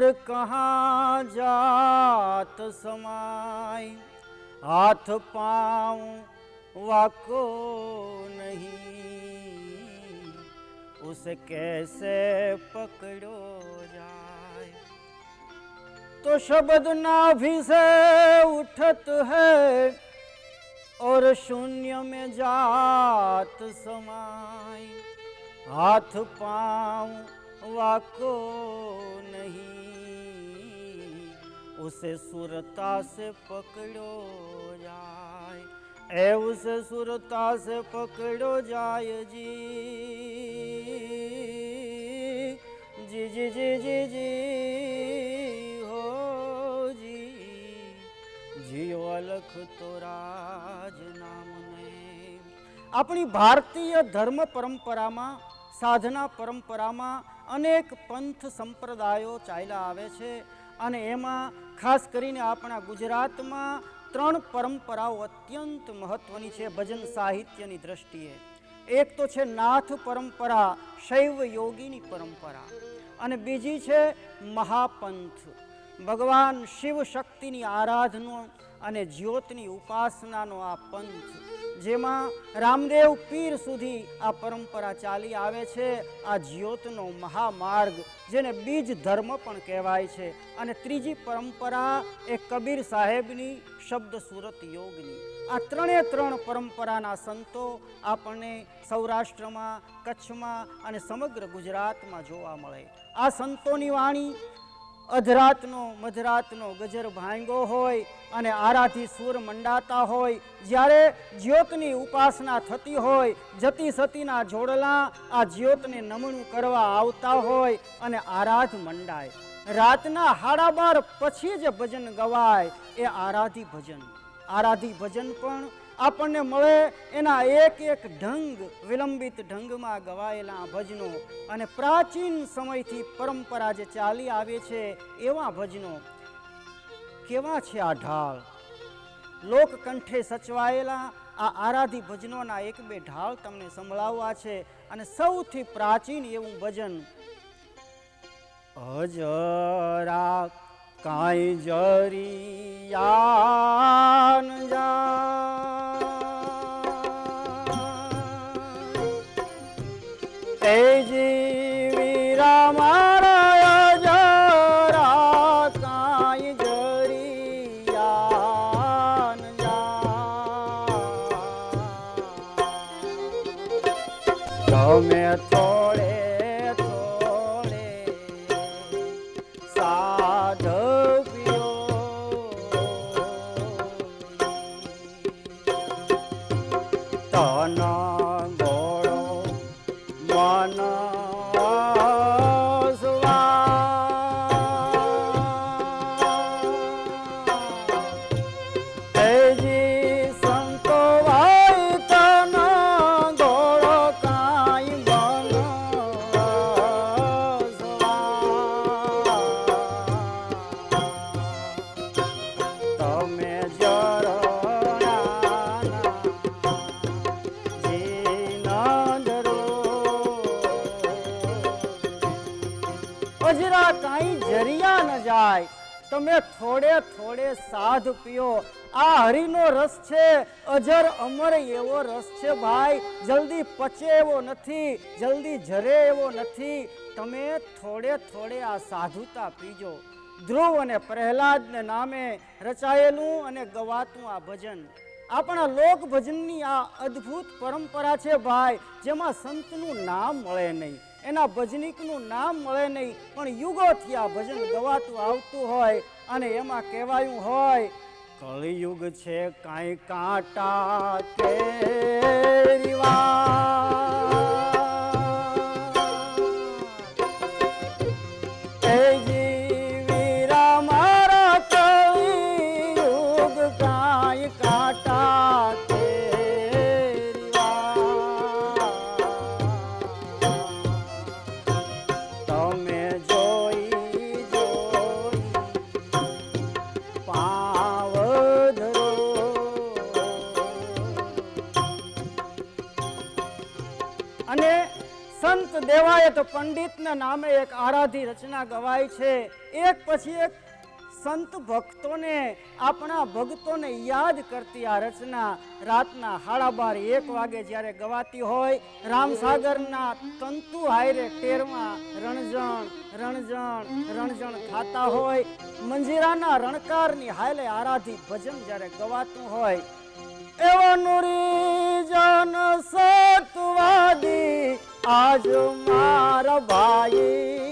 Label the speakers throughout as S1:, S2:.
S1: और कहाँ जात समाय हाथ पाँव वाको नहीं। उसे कैसे पकड़ो जाए? तो शब्द नाभि से उठत है और शून्य में जात समाय हाथ पाँव वाको नहीं। उसे सुरता से पकड़ो जाए ए उसे सुरता से पकड़ो जाए जी जी जी जी जी जी हो जी જીઓ અલખ તો રાજ નામને આપણી ભારતીય ધર્મ પરંપરામાં સાધના પરંપરામાં અનેક પંથ સંપ્રદાયો ચાલ્યા આવે છે અને એમાં ખાસ કરીને આપણા ગુજરાતમાં ત્રણ પરંપરાઓ અત્યંત મહત્વની છે ભજન સાહિત્યની દ્રષ્ટિએ. એક તો છે નાથ પરંપરા, શૈવ યોગીની પરંપરા અને બીજી છે મહાપંથ. ભગવાન શિવ શક્તિની આરાધનો અને જ્યોતની ઉપાસનાનો આ પંથ. જેમાં રામદેવ પીર સુધી આ પરંપરા ચાલી આવે છે, આ જ્યોતનો મહામાર્ગ, જેને બીજ ધર્મ પણ કહેવાય છે. અને ત્રીજી પરંપરા એ કબીર સાહેબની શબ્દ સુરત યોગની. આ ત્રણે ત્રણ પરંપરાના સંતો આપણને સૌરાષ્ટ્રમાં, કચ્છમાં અને સમગ્ર ગુજરાતમાં જોવા મળે. આ સંતોની વાણી અધરાતનો મધરાતનો ગજર ભાંગો હોય અને આરાથી સૂર મંડાતા હોય, જ્યારે જ્યોતની ઉપાસના થતી હોય, જતી સતીના જોડલા આ જ્યોતને નમણું કરવા આવતા હોય અને આરાધ મંડાય. રાતના હાડા બાર પછી જ ભજન ગવાય, એ આરાધી ભજન. આરાધી ભજન પણ આપણને મળે એના એક એક ઢંગ, વિલંબિત ઢંગમાં ગવાયેલા ભજનો અને પ્રાચીન સમયથી પરંપરા જે ચાલી આવે છે એવા ભજનો. કેવા છે આ ઢાળ? લોકકંઠે સચવાયેલા આ આરાધી ભજનોના એક બે ઢાળ તમને સંભળાવવા છે અને સૌથી પ્રાચીન એવું ભજન. અજરા કાંઈ જરિયાન જાય તમે અજરા કાંઈ જરિયા ન જાય. તમે થોડે થોડે સાધ પીઓ. આ હરિનો રસ છે. અજર અમર એવો રસ છે ભાઈ. જલ્દી પચે એવો નથી. જલ્દી જરે એવો નથી. તમે થોડે થોડે આ સાધુતા પીજો. ધ્રુવ અને પ્રહલાદને નામે રચાયેલું અને ગવાતું આ ભજન. આપણા લોક ભજનની આ અદ્ભુત પરંપરા છે ભાઈ, જેમાં સંતનું નામ મળે નહીં. એના ભજનિકનું નામ મળે નહીં, પણ યુગોથી આ ભજન ગવાતું આવતું હોય અને એમાં કહેવાયું હોય, કળિયુગ છે કાંઈ કાંટા કેરીવા કાંટા અને સંત દેવાયત પંડિતના નામે એક આરાધી રચના ગવાય છે. એક પછી એક સંત ભક્તોને, આપણા ભક્તોને યાદ કરતી આ રચના રાતના હાડા બાર એક વાગે જ્યારે ગવાતી હોય, રામસાગરના તંતુ હાયરે ટેરમાં રણજણ રણજણ રણજણ ખાતા હોય, મંજીરાના રણકારની હાલે આરાધી ભજન જ્યારે ગવાતું હોય એવો નુરી જન સતવાદી આજ મારા ભાઈ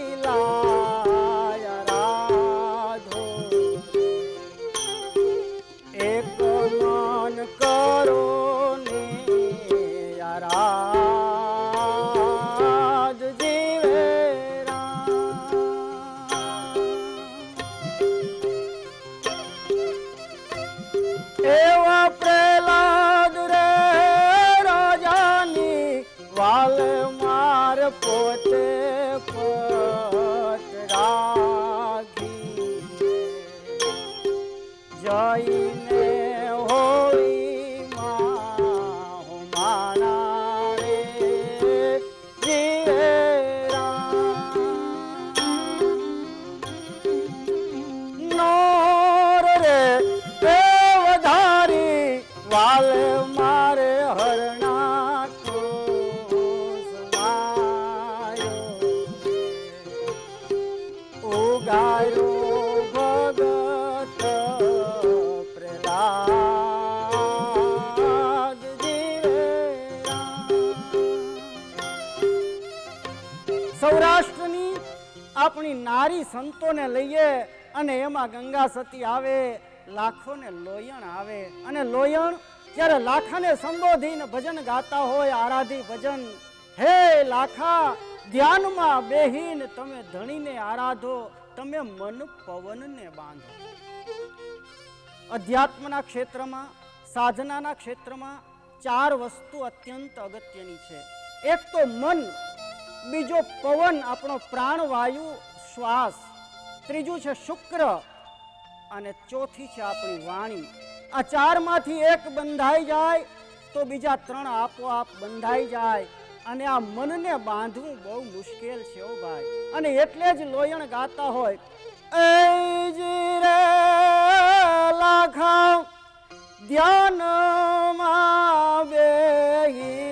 S1: જઈને હોળી માણા રે રામ રે સૌરાષ્ટ્રની આપણી નારી સંતોને લઈએ અને એમાં ગંગા સતી આવે, લાખોને લોયણ આવે. અને લોયણ જ્યારે લાખાને સંબોધીને ભજન ગાતા હોય, આરાધી ભજન, હે લાખા, ધ્યાનમાં બેહીન તમે ધણીને આરાધો, તમે મન પવનને બાંધો. અધ્યાત્મના ક્ષેત્રમાં, સાધનાના ક્ષેત્રમાં ચાર વસ્તુ અત્યંત અગત્યની છે. એક તો મન બીજો પવન, આપણો પ્રાણવાયુ, શ્વાસ. ત્રીજું છે શુક્ર, અને ચોથી છે આપણી વાણી. આ ચારમાંથી એક બંધાઈ જાય, તો બીજા ત્રણ આપોઆપ બંધાઈ જાય. અને આ મનને બાંધવું બહુ મુશ્કેલ છે ઓ ભાઈ. અને એટલે જ લોયણ ગાતા હોય એ જી રે લાખા ધ્યાનમાં બેહીને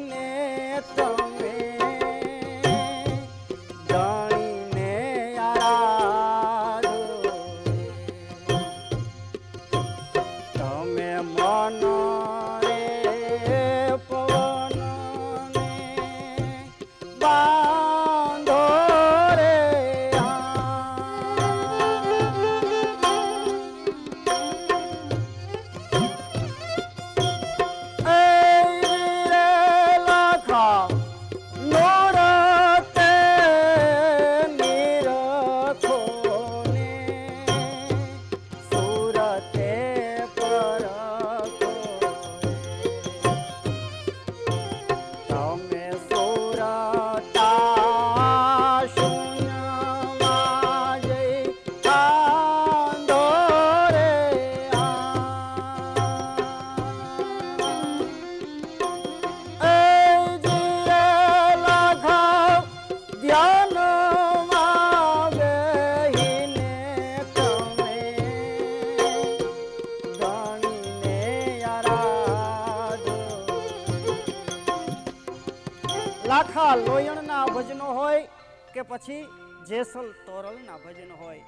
S1: લાખા લોયણના ભજનો હોય કે પછી જેસલ તોરલના ભજન હોય.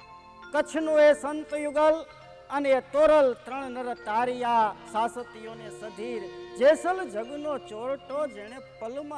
S1: કચ્છનું એ સંત યુગલ અને તોરલ ત્રણ નર તારિયા સાસતીઓને સધીર. જેસલ જગનો ચોરટો જેણે પલમાં